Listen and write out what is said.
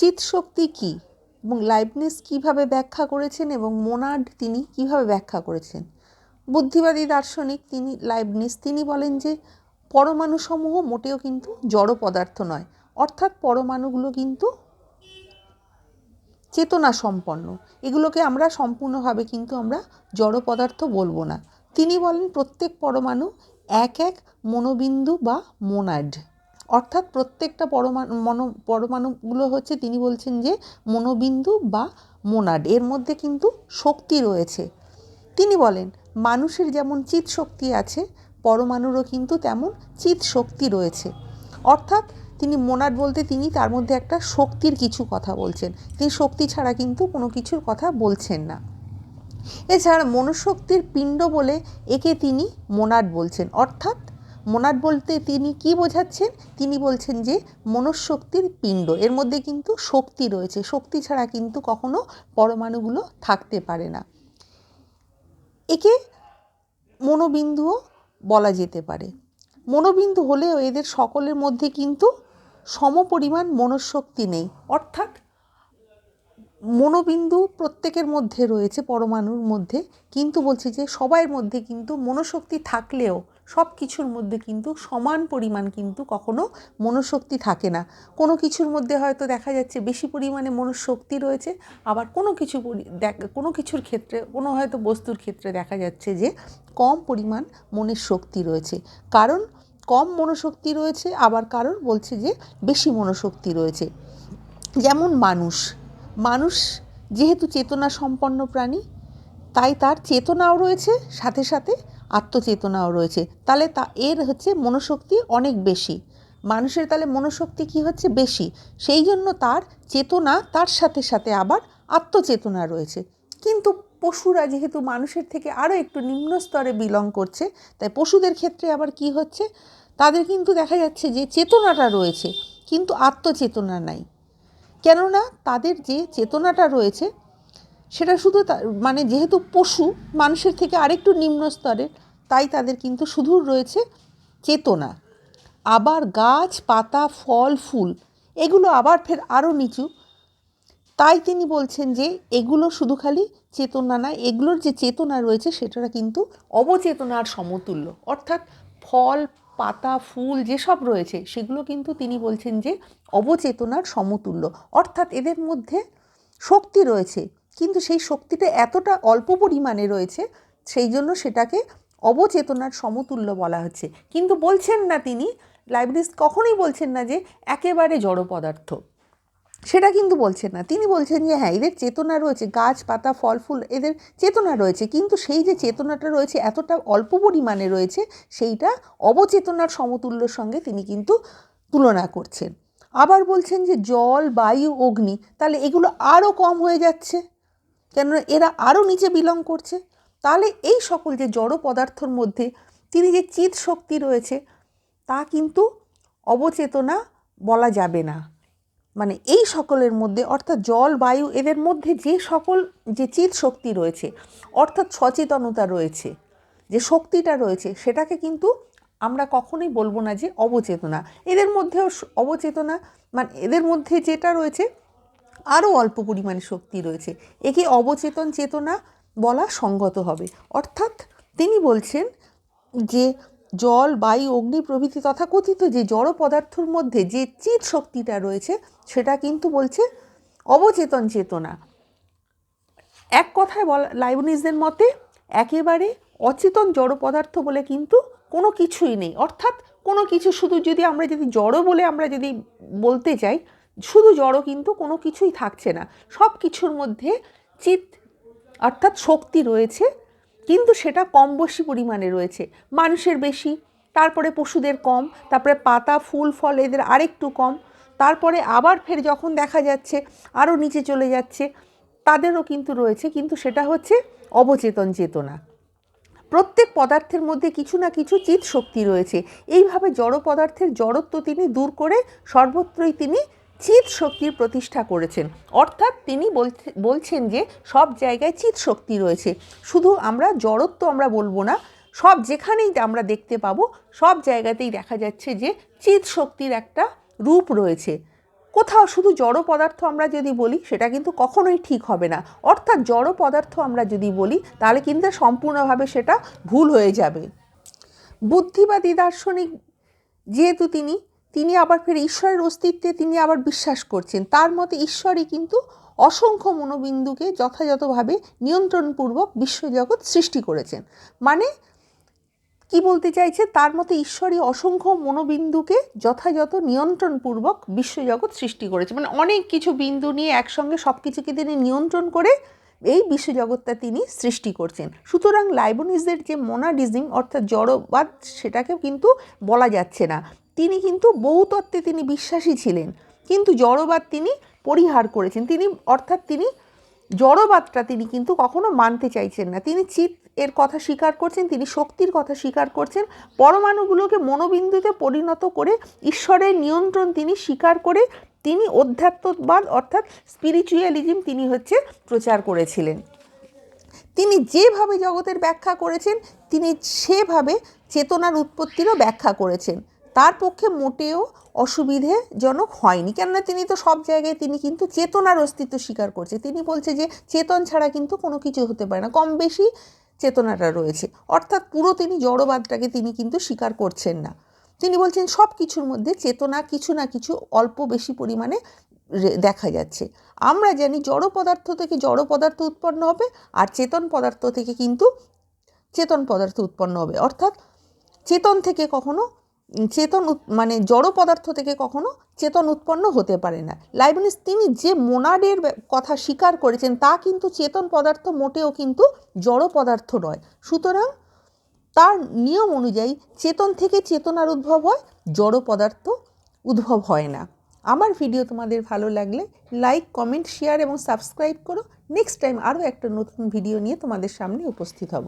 চিৎ শক্তি কী এবং লাইবনিস কীভাবে ব্যাখ্যা করেছেন এবং মোনাড তিনি কীভাবে ব্যাখ্যা করেছেন? বুদ্ধিবাদী দার্শনিক তিনি লাইবনিস তিনি বলেন যে, পরমাণুসমূহ মোটেও কিন্তু জড় পদার্থ নয়, অর্থাৎ পরমাণুগুলো কিন্তু চেতনা সম্পন্ন এগুলোকে আমরা সম্পূর্ণভাবে কিন্তু আমরা জড় পদার্থ বলব না। তিনি বলেন প্রত্যেক পরমাণু এক এক মনোবিন্দু বা মোনাড অর্থাৎ প্রত্যেকটা পরমাণু মনো, পরমাণুগুলো হচ্ছে তিনি বলছেন যে মনোবিন্দু বা মোনাড। এর মধ্যে কিন্তু শক্তি রয়েছে। তিনি বলেন, মানুষের যেমন চিৎ শক্তি আছে, পরমাণুরও কিন্তু তেমন চিৎ শক্তি রয়েছে। অর্থাৎ তিনি মোনাড বলতে তিনি তার মধ্যে একটা শক্তির কিছু কথা বলছেন। তিনি শক্তি ছাড়া কিন্তু কোনো কিছুর কথা বলছেন না। এছাড়া মনুশক্তির পিণ্ড বলে একে তিনি মোনাড বলছেন। অর্থাৎ মোনাড বলতে তিনি কি বোঝাচ্ছেন? তিনি বলছেন যে মনঃশক্তির পিণ্ড। এর মধ্যে কিন্তু শক্তি রয়েছে। শক্তি ছাড়া কিন্তু কখনো পরমাণুগুলো থাকতে পারে না। একে মনোবিন্দুও বলা যেতে পারে। মনোবিন্দু হলেও এদের সকলের মধ্যে কিন্তু সমপরিমাণ মনঃশক্তি নেই। অর্থাৎ মনোবিন্দু প্রত্যেকের মধ্যে রয়েছে, পরমাণুর মধ্যে। কিন্তু বলছি যে সবাইয়ের মধ্যে কিন্তু মনোশক্তি থাকলেও সব কিছুর মধ্যে কিন্তু সমান পরিমাণ কিন্তু কখনো মনোশক্তি থাকে না। কোনো কিছুর মধ্যে হয়তো দেখা যাচ্ছে বেশি পরিমাণে মনোশক্তি রয়েছে, আবার কোনো কিছু কোনো কিছুর ক্ষেত্রে, কোনো হয়তো বস্তুর ক্ষেত্রে দেখা যাচ্ছে যে কম পরিমাণ মনের শক্তি রয়েছে। কারণ কম মনোশক্তি রয়েছে, আবার কারণ বলছে যে বেশি মনোশক্তি রয়েছে। যেমন মানুষ মানুষ যেহেতু চেতনা সম্পন্ন প্রাণী, তাই তার চেতনাও রয়েছে, সাথে সাথে আত্মচেতনাও রয়েছে। তাহলে তা, এর হচ্ছে মনোশক্তি অনেক বেশি। মানুষের তাহলে মনোশক্তি কি হচ্ছে? বেশি। সেই জন্য তার চেতনা, তার সাথে সাথে আবার আত্মচেতনা রয়েছে। কিন্তু পশুরা যেহেতু মানুষের থেকে আরও একটু নিম্ন স্তরে বিলং করছে, তাই পশুদের ক্ষেত্রে আবার কি হচ্ছে? তাদের কিন্তু দেখা যাচ্ছে যে চেতনাটা রয়েছে, কিন্তু আত্মচেতনা নাই। কেননা তাদের যে চেতনাটা রয়েছে, সেটা শুধু মানে যেহেতু পশু, মানুষের থেকে আরেকটু নিম্ন স্তরের, তাই তাদের কিন্তু শুধু রয়েছে চেতনা। আবার গাছ, পাতা, ফল, ফুল, এগুলো আবার ফের আরও নিচু। তাই তিনি বলছেন যে এগুলো শুধু খালি চেতনা না, এগুলোর যে চেতনা রয়েছে সেটা কিন্তু অবচেতনার সমতুল্য। অর্থাৎ ফল পাতা, ফুল যেসব রয়েছে, সেগুলো কিন্তু তিনি বলছেন যে অবচেতনার সমতুল্য। অর্থাৎ এদের মধ্যে শক্তি রয়েছে, কিন্তু সেই শক্তিটা এতটা অল্প পরিমাণে রয়েছে, সেই জন্য সেটাকে অবচেতনার সমতুল্য বলা হচ্ছে। কিন্তু বলছেন না তিনি লাইব্রেরিস কখনোই বলছেন না যে একেবারে জড় পদার্থ সেটা কিন্তু বলছেন না। তিনি বলছেন যে হ্যাঁ এদের চেতনা রয়েছে, গাছ, পাতা, ফল, ফুল, এদের চেতনা রয়েছে, কিন্তু সেই যে চেতনাটা রয়েছে, এতটা অল্প পরিমাণে রয়েছে, সেইটা অবচেতনার সমতুল্যর সঙ্গে তিনি কিন্তু তুলনা করছেন। আবার বলছেন যে, জল, বায়ু, অগ্নি, তাহলে এগুলো আরও কম হয়ে যাচ্ছে, কেননা এরা আরও নিচে বিলং করছে। তাহলে এই সকল যে জড় পদার্থর মধ্যে তিনি যে চিৎ শক্তি রয়েছে, তা কিন্তু অবচেতনা বলা যাবে না। মানে এই সকলের মধ্যে, অর্থাৎ জল, বায়ু, এদের মধ্যে যে সকল, যে চিৎ শক্তি রয়েছে, অর্থাৎ সচেতনতা রয়েছে, যে শক্তিটা রয়েছে, সেটাকে কিন্তু আমরা কখনোই বলব না যে অবচেতনা। এদের মধ্যেও অবচেতনা মানে এদের মধ্যে যেটা রয়েছে, আরও অল্প পরিমাণে শক্তি রয়েছে। একে অবচেতন চেতনা বলা সঙ্গত হবে। অর্থাৎ তিনি বলছেন যে জল, বায়ু, অগ্নি প্রভৃতি তথাকথিত যে জড় পদার্থর মধ্যে যে চিৎ শক্তিটা রয়েছে, সেটা কিন্তু বলছে অবচেতন চেতনা। এক কথায় বলা, লাইবনিজদের মতে একেবারে অচেতন জড় পদার্থ বলে কিন্তু কোনো কিছুই নেই। অর্থাৎ কোনো কিছু শুধু যদি আমরা যদি জড় বলে আমরা যদি বলতে চাই, শুধু জড় কিন্তু কোনো কিছুই থাকছে না। সব কিছুর মধ্যে চিত অর্থাৎ শক্তি রয়েছে কিন্তু সেটা কম বেশি পরিমাণে রয়েছে। মানুষের বেশি, তারপরে পশুদের কম, তারপরে পাতা, ফুল, ফল এদের আরেকটু কম, তারপরে আবার ফের যখন দেখা যাচ্ছে, আরও নিচে চলে যাচ্ছে, তাদেরও কিন্তু রয়েছে, কিন্তু সেটা হচ্ছে অবচেতন চেতনা। প্রত্যেক পদার্থের মধ্যে কিছু না কিছু চিৎ শক্তি রয়েছে। এইভাবে জড় পদার্থের জড়ত্ব তিনি দূর করে সর্বত্রই তিনি চিৎ শক্তির প্রতিষ্ঠা করেছেন। অর্থাৎ তিনি বলছেন যে সব জায়গায় চিৎ শক্তি রয়েছে। শুধু আমরা জড়ত্ব আমরা বলব না, সব যেখানেই আমরা দেখতে পাবো, সব জায়গাতেই দেখা যাচ্ছে যে চিৎ শক্তির একটা রূপ রয়েছে। কোথাও শুধু জড় পদার্থ আমরা যদি বলি, সেটা কিন্তু কখনোই ঠিক হবে না। অর্থাৎ জড় পদার্থ আমরা যদি বলি, তাহলে কিন্তু সম্পূর্ণভাবে সেটা ভুল হয়ে যাবে। বুদ্ধিবাদী দার্শনিক যেহেতু তিনি তিনি আবার ফের ঈশ্বরের অস্তিত্বে তিনি আবার বিশ্বাস করছেন। তার মতে ঈশ্বরই কিন্তু অসংখ্য মনোবিন্দুকে যথাযথভাবে নিয়ন্ত্রণপূর্বক বিশ্বজগৎ সৃষ্টি করেছেন। মানে কি বলতে চাইছে? তার মতে ঈশ্বরই অসংখ্য মনোবিন্দুকে যথাযথ নিয়ন্ত্রণপূর্বক বিশ্বজগৎ সৃষ্টি করেছে। মানে অনেক কিছু বিন্দু নিয়ে একসঙ্গে সব কিছুকে তিনি নিয়ন্ত্রণ করে এই বিশ্বজগৎটা তিনি সৃষ্টি করছেন। সুতরাং লাইবনিজদের যে মোনাডিজম অর্থাৎ জড়বাদ সেটাকে কিন্তু বলা যাচ্ছে না। তিনি কিন্তু বহুতত্ত্বে তিনি বিশ্বাসী ছিলেন। কিন্তু জড়বাদ তিনি পরিহার করেছেন। তিনি, অর্থাৎ তিনি জড়বাদটা তিনি কিন্তু কখনো মানতে চাইছেন না। তিনি চিত এর কথা স্বীকার করছেন, তিনি শক্তির কথা স্বীকার করছেন, পরমাণুগুলোকে মনোবিন্দুতে পরিণত করে ঈশ্বরের নিয়ন্ত্রণ তিনি স্বীকার করে তিনি অধ্যাত্মবাদ, অর্থাৎ স্পিরিচুয়ালিজম তিনি হচ্ছে প্রচার করেছিলেন। তিনি যেভাবে জগতের ব্যাখ্যা করেছেন, তিনি সেভাবে চেতনার উৎপত্তিরও ব্যাখ্যা করেছেন। তার পক্ষে মোটেও অসুবিধেজনক হয়নি। কেননা তিনি তো সব জায়গায় তিনি কিন্তু চেতনার অস্তিত্ব স্বীকার করছে। তিনি বলছে যে চেতন ছাড়া কিন্তু কোনো কিছু হতে পারে না কম বেশি চেতনাটা রয়েছে। অর্থাৎ পুরো তিনি জড়বাদটাকে তিনি কিন্তু স্বীকার করছেন না। তিনি বলছেন সব কিছুর মধ্যে চেতনা কিছু না কিছু অল্প বেশি পরিমাণে দেখা যাচ্ছে। আমরা জানি জড় পদার্থ থেকে জড় পদার্থ উৎপন্ন হবে আর চেতন পদার্থ থেকে কিন্তু চেতন পদার্থ উৎপন্ন হবে। অর্থাৎ চেতন থেকে কখনো চেতন মানে জড় পদার্থ থেকে কখনো চেতন উৎপন্ন হতে পারে না। লাইবনিস তিনি যে মোনাডের কথা স্বীকার করেছেন, তা কিন্তু চেতন পদার্থ মোটেও কিন্তু জড় পদার্থ নয়। সুতরাং তার নিয়ম অনুযায়ী চেতন থেকে চেতনার উদ্ভব হয়, জড় পদার্থ উদ্ভব হয় না। আমার ভিডিও তোমাদের ভালো লাগলে লাইক কমেন্ট শেয়ার এবং সাবস্ক্রাইব করো। নেক্সট টাইম আরও একটা নতুন ভিডিও নিয়ে তোমাদের সামনে উপস্থিত হব।